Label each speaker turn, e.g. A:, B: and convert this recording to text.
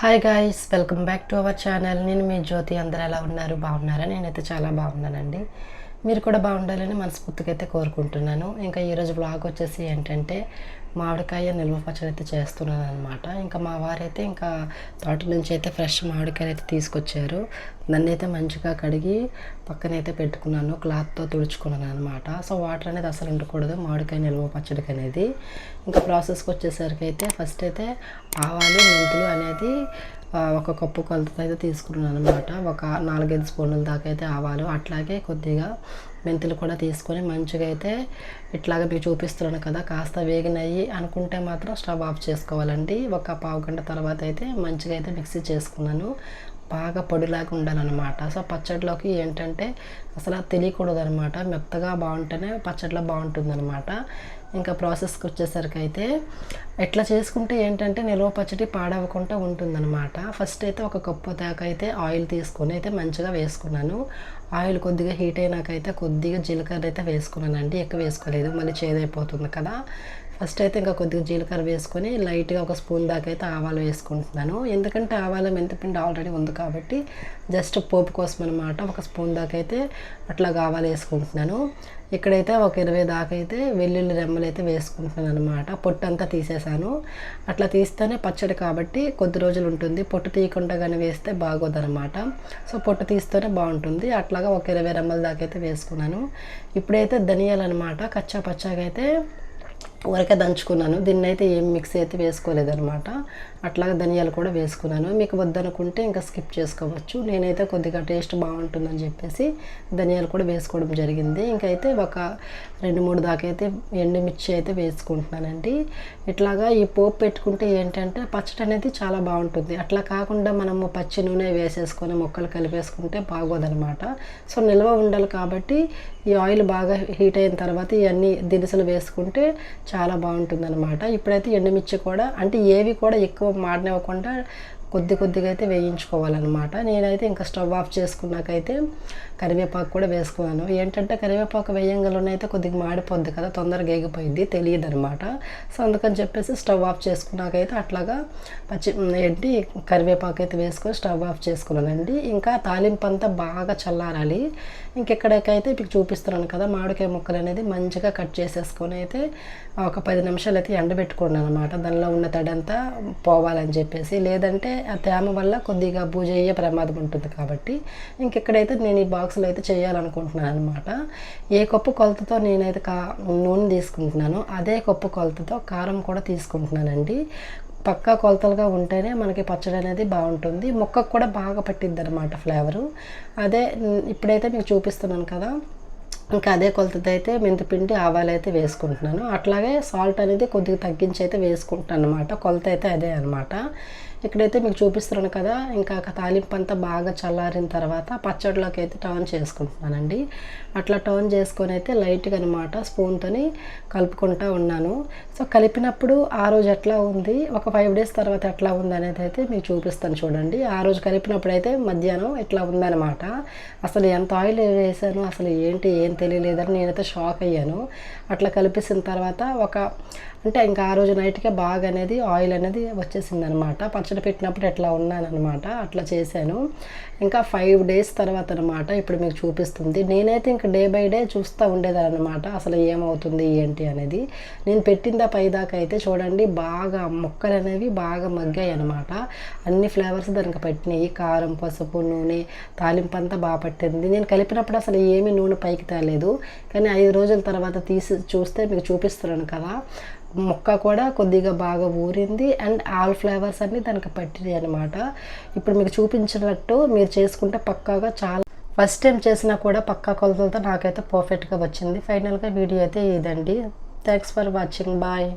A: Hi guys welcome back to our channel నేను మీ జ్యోతి. అందరూ ఎలా ఉన్నారు? బాగున్నారా? నేనైతే చాలా బాగున్నానండి. మీరు కూడా బాగుండాలని మనస్ఫూర్తిగా అయితే కోరుకుంటున్నాను. ఇంకా ఈరోజు బ్లాగ్ వచ్చేసి ఏంటంటే మామిడికాయ నిల్వ పచ్చడి అయితే చేస్తున్నాను అనమాట ఇంకా మా వారైతే ఇంకా తోట నుంచి అయితే ఫ్రెష్ మామిడికాయలు అయితే తీసుకొచ్చారు. దాన్ని అయితే మంచిగా కడిగి పక్కనైతే పెట్టుకున్నాను. క్లాత్తో తుడుచుకున్నాను అనమాట సో వాటర్ అనేది అసలు ఉండకూడదు మామిడికాయ నిల్వ పచ్చడికి అనేది. ఇంకా ప్రాసెస్కి వచ్చేసరికి అయితే ఫస్ట్ అయితే ఆవాలు మెంతులు అనేది ఒక కప్పు కొలతతో అయితే తీసుకున్నాను అనమాట ఒక నాలుగైదు స్పూన్ల దాకా అయితే ఆవాలు అట్లాగే కొద్దిగా మెంతులు కూడా తీసుకొని మంచిగా అయితే ఇట్లాగ మీకు చూపిస్తున్నాను కదా కాస్త వేగినయ్యి అనుకుంటే మాత్రం స్టవ్ ఆఫ్ చేసుకోవాలండి. ఒక పావు గంట తర్వాత అయితే మంచిగా అయితే మిక్సీ చేసుకున్నాను. బాగా పొడిలాగా ఉండాలన్నమాట. సో పచ్చడిలోకి ఏంటంటే అసలు తెలియకూడదు అనమాట మెత్తగా బాగుంటేనే పచ్చడిలో బాగుంటుంది ఇంకా ప్రాసెస్కి వచ్చేసరికి అయితే ఎట్లా చేసుకుంటే ఏంటంటే నిల్వ పచ్చడి పాడవకుండా ఉంటుందన్నమాట. ఫస్ట్ అయితే ఒక కప్పు దాకా అయితే ఆయిల్ తీసుకొని అయితే మంచిగా వేసుకున్నాను. ఆయిల్ కొద్దిగా హీట్ అయినాకైతే కొద్దిగా జీలకర్ర అయితే వేసుకున్నానండి. ఎక్కువ వేసుకోలేదు మళ్ళీ చేదైపోతుంది కదా. ఫస్ట్ అయితే ఇంకా కొద్దిగా జీలకర్ర వేసుకొని లైట్గా ఒక స్పూన్ దాకా అయితే ఆవాలు వేసుకుంటున్నాను. ఎందుకంటే ఆవాలు మెంతిపిండి ఆల్రెడీ ఉంది కాబట్టి జస్ట్ పోపు కోసం అనమాట ఒక స్పూన్ దాకా అయితే అట్లా ఆవాలు వేసుకుంటున్నాను. ఇక్కడైతే ఒక ఇరవై దాకా అయితే వెల్లుల్లి రెమ్మలు అయితే వేసుకుంటున్నాను అనమాట పొట్టు అంతా తీసేసాను. అట్లా తీస్తేనే పచ్చడి కాబట్టి కొద్ది రోజులు ఉంటుంది. పొట్టు తీయకుండా కానీ వేస్తే బాగోదనమాట సో పొట్టు తీస్తేనే బాగుంటుంది. అట్లాగా ఒక ఇరవై రెమ్మల దాకా అయితే వేసుకున్నాను. ఇప్పుడైతే ధనియాలు అనమాట కచ్చా పచ్చాగా అయితే ఊరికే దంచుకున్నాను. దీన్ని అయితే ఏం మిక్స్ అయితే వేసుకోలేదనమాట అట్లాగే ధనియాలు కూడా వేసుకున్నాను. మీకు వద్దనుకుంటే ఇంకా స్కిప్ చేసుకోవచ్చు. నేనైతే కొద్దిగా టేస్ట్ బాగుంటుందని చెప్పేసి ధనియాలు కూడా వేసుకోవడం జరిగింది. ఇంకైతే ఒక రెండు మూడు దాకా అయితే ఎండుమిర్చి అయితే వేసుకుంటున్నానండి. ఇట్లాగా ఈ పోపు పెట్టుకుంటే ఏంటంటే పచ్చడి అనేది చాలా బాగుంటుంది. అట్లా కాకుండా మనము పచ్చి నూనె వేసేసుకొని ముక్కలు కలిపేసుకుంటే బాగోదనమాట సో నిల్వ ఉండాలి కాబట్టి ఈ ఆయిల్ బాగా హీట్ అయిన తర్వాత ఇవన్నీ దినుసులు వేసుకుంటే చాలా బాగుంటుంది అనమాట ఇప్పుడైతే ఎండుమిర్చి కూడా అంటే ఏవి కూడా ఎక్కువ మాడనివ్వకుండా కొద్ది కొద్దిగా అయితే వేయించుకోవాలన్నమాట. నేనైతే ఇంకా స్టవ్ ఆఫ్ చేసుకున్నాకైతే కరివేపాకు కూడా వేసుకున్నాను. ఏంటంటే కరివేపాకు వేయంగలోనే అయితే కొద్దిగా మాడిపోద్ది కదా తొందరగా ఎగిపోయింది తెలియదు అనమాట సో అందుకని చెప్పేసి స్టవ్ ఆఫ్ చేసుకున్నాకైతే అట్లాగా పచ్చి ఏంటి కరివేపాకు అయితే వేసుకొని స్టవ్ ఆఫ్ చేసుకున్నానండి. ఇంకా తాలింపు అంతా బాగా చల్లారాలి. ఇంకెక్కడికైతే మీకు చూపిస్తున్నాను కదా మామిడికాయ ముక్కలు అనేది మంచిగా కట్ చేసేసుకొని అయితే ఒక పది నిమిషాలు అయితే ఎండబెట్టుకోండి అనమాట దానిలో ఉన్న తడంతా పోవాలని చెప్పేసి. లేదంటే ఆ తేమ వల్ల కొద్దిగా బూజ అయ్యే ప్రమాదం ఉంటుంది కాబట్టి ఇంకెక్కడైతే నేను ఈ బాక్స్లో అయితే చేయాలనుకుంటున్నాను అనమాట ఏ కప్పు కొలతతో నేనైతే కా నూనె తీసుకుంటున్నాను అదే కప్పు కొలతతో కారం కూడా తీసుకుంటున్నానండి. పక్కా కొలతలుగా ఉంటేనే మనకి పచ్చడి అనేది బాగుంటుంది. ముక్కకు కూడా బాగా పట్టిద్ది అనమాట ఫ్లేవరు. అదే ఇప్పుడైతే మీకు చూపిస్తున్నాను కదా ఇంకా అదే కొలతతో అయితే మెంతిపిండి ఆవాలు అయితే వేసుకుంటున్నాను. అట్లాగే సాల్ట్ అనేది కొద్దిగా తగ్గించి అయితే వేసుకుంటాను అనమాట కొలత అయితే అదే అనమాట ఇక్కడైతే మీకు చూపిస్తున్నాను కదా ఇంకా తాలింపు అంతా బాగా చల్లారిన తర్వాత పచ్చడిలోకి అయితే టర్న్ చేసుకుంటున్నానండి. అట్లా టర్న్ చేసుకొని అయితే లైట్గా అనమాట స్పూన్తోని కలుపుకుంటూ ఉన్నాను. సో కలిపినప్పుడు ఆ రోజు ఎట్లా ఉంది ఒక ఫైవ్ డేస్ తర్వాత ఎట్లా ఉంది అనేది అయితే మీకు చూపిస్తాను చూడండి. ఆ రోజు కలిపినప్పుడు అయితే మధ్యాహ్నం ఇట్లా ఉందన్నమాట అసలు ఎంత ఆయిల్ వేసాను అసలు ఏంటి ఏం తెలియలేదని నేనైతే షాక్ అయ్యాను. అట్లా కలిపేసిన తర్వాత ఒక అంటే ఇంకా ఆ రోజు నైట్కే బాగా అనేది ఆయిల్ అనేది వచ్చేసింది అనమాట పచ్చడి పెట్టినప్పుడు ఎట్లా ఉన్నానమాట అట్లా చేశాను. ఇంకా ఫైవ్ డేస్ తర్వాత అనమాట ఇప్పుడు మీకు చూపిస్తుంది. నేనైతే ఇంకా డే బై డే చూస్తూ ఉండేదాన్ని అనమాట అసలు ఏమవుతుంది ఏంటి అనేది. నేను పెట్టిందా పైదాకా అయితే చూడండి బాగా మొక్కలు అనేవి బాగా మగ్గాయి అనమాట అన్ని ఫ్లేవర్స్ దానికి పట్టినాయి. కారం పసుపు నూనె తాలింపు అంతా బాగా పట్టింది. నేను కలిపినప్పుడు అసలు ఏమీ నూనె పైకి తేలేదు. కానీ ఐదు రోజుల తర్వాత తీసి చూస్తే మీకు చూపిస్తున్నాను కదా. ముక్క కూడా కొద్దిగా బాగా ఊరింది అండ్ ఆల్ ఫ్లేవర్స్ అన్నీ దానికి పట్టినాయి అనమాట ఇప్పుడు మీకు చూపించినట్టు మీరు చేసుకుంటే పక్కాగా చాలా ఫస్ట్ టైం చేసినా కూడా పక్కా కొలతలతో నాకైతే పర్ఫెక్ట్గా వచ్చింది. ఫైనల్గా వీడియో అయితే ఇదండి. Thanks for watching bye